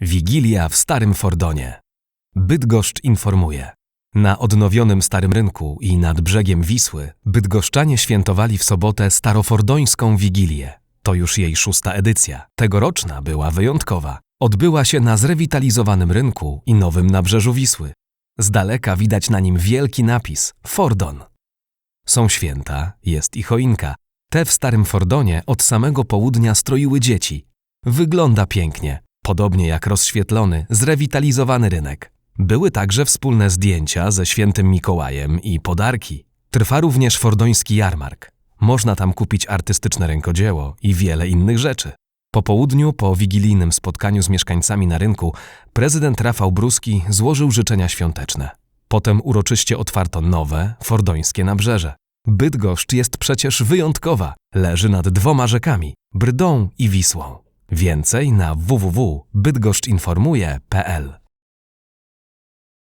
Wigilia w Starym Fordonie. Bydgoszcz informuje. Na odnowionym Starym Rynku i nad brzegiem Wisły bydgoszczanie świętowali w sobotę starofordońską Wigilię. To już jej szósta edycja. Tegoroczna była wyjątkowa. Odbyła się na zrewitalizowanym rynku i nowym nabrzeżu Wisły. Z daleka widać na nim wielki napis Fordon. Są święta, jest i choinka. Te w Starym Fordonie od samego południa stroiły dzieci. Wygląda pięknie, podobnie jak rozświetlony, zrewitalizowany rynek. Były także wspólne zdjęcia ze świętym Mikołajem i podarki. Trwa również fordoński jarmark. Można tam kupić artystyczne rękodzieło i wiele innych rzeczy. Po południu, po wigilijnym spotkaniu z mieszkańcami na rynku, prezydent Rafał Bruski złożył życzenia świąteczne. Potem uroczyście otwarto nowe, fordońskie nabrzeże. Bydgoszcz jest przecież wyjątkowa. Leży nad dwoma rzekami, Brdą i Wisłą. Więcej na www.bydgoszczynformuje.pl